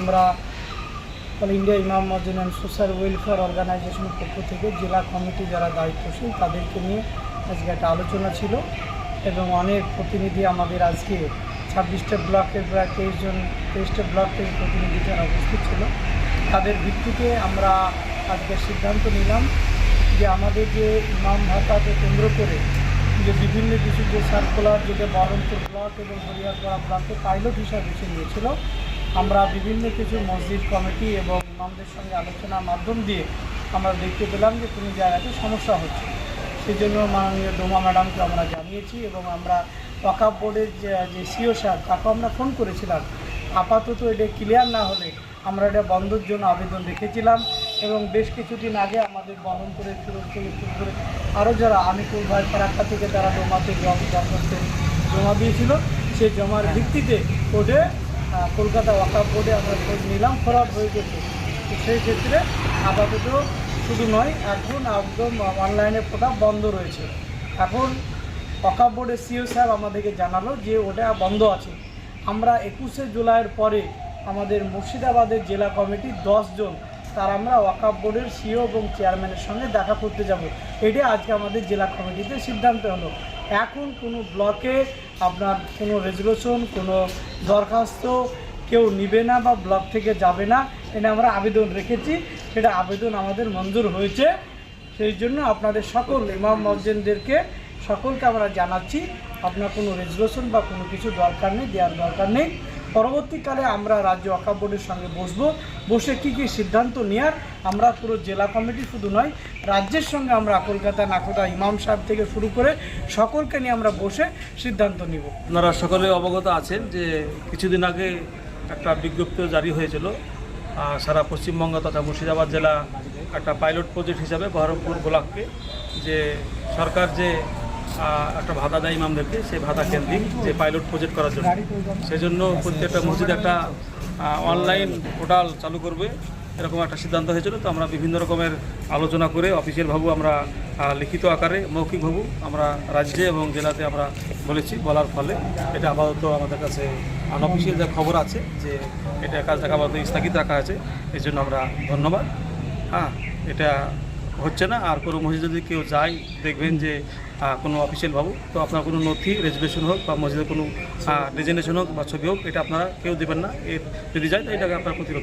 আমরা ইন্ডিয়া ইমাম and social welfare অর্গানাইজেশনের পক্ষ থেকে জেলা কমিটি যারা দায়িত্বশীল, তাদেরকে নিয়ে আজকে একটা আলোচনা ছিল এবং অনেক প্রতিনিধি আমাদের আজকে ছাব্বিশটা ব্লকের প্রায় তেইশ জন, তেইশটা ব্লক থেকে প্রতিনিধি যারা উপস্থিত ছিল, তাদের ভিত্তিতে আমরা আজকে সিদ্ধান্ত নিলাম যে আমাদের যে ইমাম ভাতাকে কেন্দ্র করে যে বিভিন্ন কিছু যে সার্কুলার যেটা বহরমপুর ব্লক এবং হরিয়ারপাড়া ব্লকে পাইলট হিসাবে বেছে নিয়েছিল আমরা বিভিন্ন কিছু মসজিদ কমিটি এবং ইমামদের সঙ্গে আলোচনার মাধ্যম দিয়ে আমরা দেখতে পেলাম যে কোনো জায়গাতে সমস্যা হচ্ছে। সেই জন্য মাননীয় ডোমা ম্যাডামকে আমরা জানিয়েছি এবং আমরা ওয়াকাপ বোর্ডের যে সিও স্যার তাকে আমরা ফোন করেছিলাম। আপাতত এটা ক্লিয়ার না হলে আমরা এটা বন্ধের জন্য আবেদন রেখেছিলাম এবং বেশ কিছুদিন আগে আমাদের বহরমপুরের ফিরোজ থেকে শুরু করে আরও যারা আমিকুল ভাই ফারাক্কা থেকে তারা জমাতে জম- দিয়েছিল সেই জমার ভিত্তিতে আহ, কলকাতা ওয়াকাপ বোর্ডে আমরা খোঁজ নিলাম ফরওয়ার্ড হয়ে গেছে। তো সেই ক্ষেত্রে আপাতত শুধু নয়, এখন একদম অনলাইনে ওটা বন্ধ রয়েছে। এখন ওয়াকাপ বোর্ডের সিও সাহেব আমাদেরকে জানালো যে ওটা বন্ধ আছে। আমরা একুশে জুলাইয়ের পরে আমাদের মুর্শিদাবাদের জেলা কমিটির জন তার আমরা ওয়াকাপ বোর্ডের সিও এবং চেয়ারম্যানের সঙ্গে দেখা করতে যাব। এটা আজকে আমাদের জেলা কমিটিতে সিদ্ধান্ত হলো। এখন কোনো ব্লকে আপনার কোনো রেজলিউশন কোনো দরখাস্ত কেউ নিবে না বা ব্লক থেকে যাবে না এটা আমরা আবেদন রেখেছি। সেটা আবেদন আমাদের মঞ্জুর হয়েছে। সেই জন্য আপনাদের সকল ইমাম মসজিদদেরকে সকলকে আমরা জানাচ্ছি, আপনার কোনো রেজলিউশন বা কোনো কিছু দরকার নেই, দেওয়ার দরকার নেই। পরবর্তীকালে আমরা রাজ্য ওয়াকাফ বোর্ডের সঙ্গে বসবো। বসে কী কী সিদ্ধান্ত নেওয়ার আমরা পুরো জেলা কমিটি শুধু নয়, রাজ্যের সঙ্গে আমরা কলকাতা নাকোদা ইমাম সাহেব থেকে শুরু করে সকলকে নিয়ে আমরা বসে সিদ্ধান্ত নিব। আপনারা সকলে অবগত আছেন যে কিছুদিন আগে একটা বিজ্ঞপ্তি জারি হয়েছিল সারা পশ্চিমবঙ্গ তথা মুর্শিদাবাদ জেলা একটা পাইলট প্রজেক্ট হিসাবে বহরমপুর ব্লককে, যে সরকার যে একটা ভাতা দেয় ইমামদেরকে, সেই ভাতা কেন্দ্রিক যে পাইলট প্রজেক্ট করার জন্য। সেই জন্য প্রত্যেকটা মসজিদ একটা অনলাইন পোর্টাল চালু করবে, এরকম একটা সিদ্ধান্ত হয়েছিল। তো আমরা বিভিন্ন রকমের আলোচনা করে অফিসিয়ালভাবে আমরা লিখিত আকারে মৌখিকভাবে আমরা রাজ্যে এবং জেলাতে আমরা বলেছি, বলার ফলে। এটা আপাতত আমাদের কাছে আনঅফিসিয়াল যে খবর আছে, যে এটা কাজটাকে আপাতত স্থগিত রাখা আছে এই জন্য আমরা ধন্যবাদ। হ্যাঁ এটা হচ্ছে না। আর কোনো মসজিদে যদি কেউ যায়, দেখবেন যে কোনো অফিসিয়াল ভাবু তো আপনার কোনো নথি রেজুলেশন হোক বা মসজিদের কোনো ডিজাইনেশন হোক বা ছবি হোক, এটা আপনারা কেউ দেবেন না। এর যদি যায়, তো এটাকে আপনার প্রতিরোধ